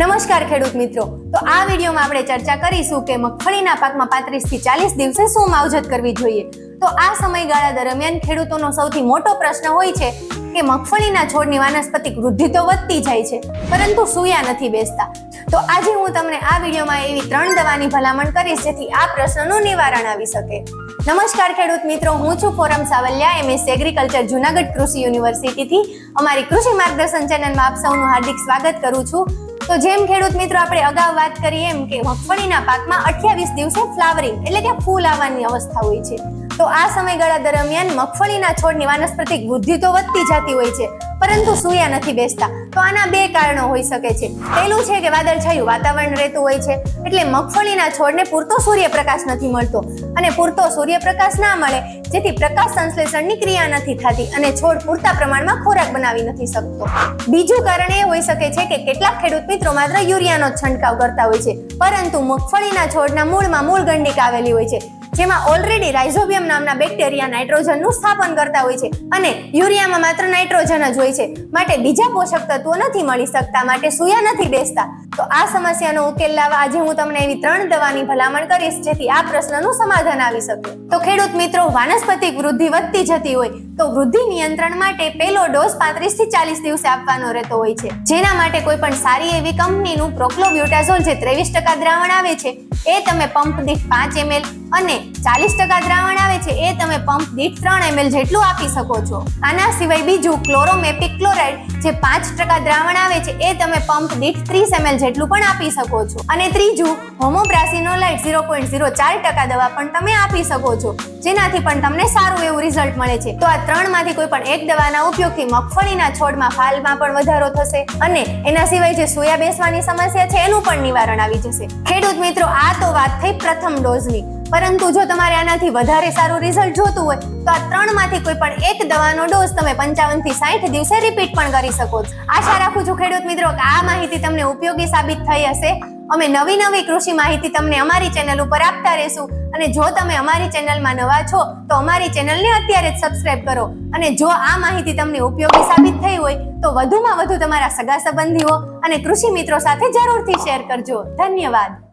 નમસ્કાર ખેડૂત મિત્રો. તો આ વિડીયોમાં આપણે ચર્ચા કરીશું કે મગફળીના પાકમાં પાંત્રીસથી ચાલીસ દિવસે શું માવજત કરવી જોઈએ? તો આ સમયગાળા દરમિયાન ખેડૂતોનો સૌથી મોટો પ્રશ્ન હોય છે કે મગફળીના છોડની વાનસ્પતિક વૃદ્ધિ તો વધતી જાય છે, પરંતુ સૂયા નથી બેસતા. તો આજે હું તમને આ વિડીયોમાં એવી ત્રણ દવાની ભલામણ કરીશ જેથી આ પ્રશ્નનું નિવારણ આવી શકે. નમસ્કાર ખેડૂત મિત્રો, હું છું ફોરમ સાવલિયા, એમએસ એગ્રીકલ્ચર, જુનાગઢ કૃષિ યુનિવર્સિટીથી. અમારી કૃષિ માર્ગદર્શન ચેનલમાં આપ સૌનું હાર્દિક સ્વાગત કરું છું. તો જેમ ખેડૂત મિત્રો આપણે અગાઉ વાત કરી એમ કે મગફળીના પાકમાં અઠ્યાવીસ દિવસે ફ્લાવરિંગ એટલે કે ફૂલ આવવાની અવસ્થા હોય છે. તો આ સમયગાળા દરમિયાન મગફળીના છોડની વાનસ્પતિક વૃદ્ધિ તો વધતી જતી હોય છે, પરંતુ સૂયા નથી બેસતા. તો આના બે કારણો હોઈ શકે છે. પહેલું છે કે વાદળછાયું વાતાવરણ રહેતું હોય છે, એટલે મગફળીના છોડને પૂરતો સૂર્યપ્રકાશ નથી મળતો. અને પૂરતો સૂર્યપ્રકાશ ના મળે જેથી પ્રકાશ સંશ્લેષણની ક્રિયા નથી થતી અને છોડ પૂરતા પ્રમાણમાં ખોરાક બનાવી નથી શકતો. બીજું કારણ એ હોઈ શકે છે કે કેટલાક ખેડૂત મિત્રો માત્ર યુરિયાનો છંટકાવ કરતા હોય છે, પરંતુ મગફળીના છોડના મૂળમાં મૂળ ગંડિક આવેલી હોય છે. જેમાં ઓલરેડી રાઇઝોબિયમ નામના બેક્ટેરિયા નાઇટ્રોજનનું સ્થાપન કરતા હોય છે અને યુરિયામાં માત્ર નાઇટ્રોજન જ હોય છે. માટે બીજા પોષક તત્વો નથી મળી શકતા, માટે સૂયા નથી બેસતા. તો આ સમસ્યાનો ઉકેલ લાવવા આજે હું તમને એવી ત્રણ દવાની ભલામણ કરીશ જેથી આ પ્રશ્નનું સમાધાન આવી શકે. તો ખેડૂત મિત્રો, વાનસ્પતિક વૃદ્ધિ વધતી જતી હોય તો વૃદ્ધિ નિયંત્રણ માટે પહેલો ડોઝ પાંત્રીસથી ચાલીસ દિવસે આપવાનો રહેતો હોય છે. જેના માટે કોઈ પણ સારી એવી કંપનીનું પ્રોક્લોબ્યુટાઝોલ જે ત્રેવીસ ટકા દ્રાવણ આવે છે, એ તમે પંપ દીઠ પાંચ એમએલ અને ચાલીસ ટકા દ્રાવણ આવે છે, એ તમે પંપ દીઠ ત્રણ એમએલ જેટલું આપી શકો છો. આના સિવાય બીજું ક્લોરોમેપિક ક્લોરાઇડ જે પાંચ ટકા દ્રાવણ આવે છે, એ તમે પંપ દીઠ ત્રીસ એમએલ જેટલું પણ આપી શકો છો. અને ત્રીજું હોમોબ્રાસિનોલાઇટ ઝીરો પોઈન્ટ ઝીરો ચાર ટકા દવા પણ તમે આપી શકો છો. જેનાથી પણ તમને સારું એવું રિઝલ્ટ મળે છે. તો આ ત્રણમાંથી કોઈ પણ એક દવાના ઉપયોગથી મગફળીના છોડમાં ફાલમાં પણ વધારો થશે અને એના સિવાય જે સોયા બેસવાની સમસ્યા છે એનું પણ નિવારણ આવી જશે. ખેડૂત મિત્રો, આ તો વાત થઈ પ્રથમ ડોઝની. પરંતુ જો તમારે આનાથી વધારે સારું રિઝલ્ટ જોતું હોય, તો આ ત્રણમાંથી કોઈ પણ એક દવાનો ડોઝ તમે પંચાવનથી સાઠ દિવસે રિપીટ પણ કરી શકો છો. આશા રાખું છું ખેડૂત મિત્રો, કે આ માહિતી તમને ઉપયોગી સાબિત થઈ હશે. અમે નવી નવી કૃષિ માહિતી તમને અમારી ચેનલ ઉપર આપતા રહેશું. અને જો તમે અમારી ચેનલમાં નવા છો, તો અમારી ચેનલને અત્યારે જ સબસ્ક્રાઇબ કરો. અને જો આ માહિતી તમને ઉપયોગી સાબિત થઈ હોય, તો વધુમાં વધુ તમારા સગા સંબંધીઓ અને કૃષિ મિત્રો સાથે જરૂરથી શેર કરજો. ધન્યવાદ.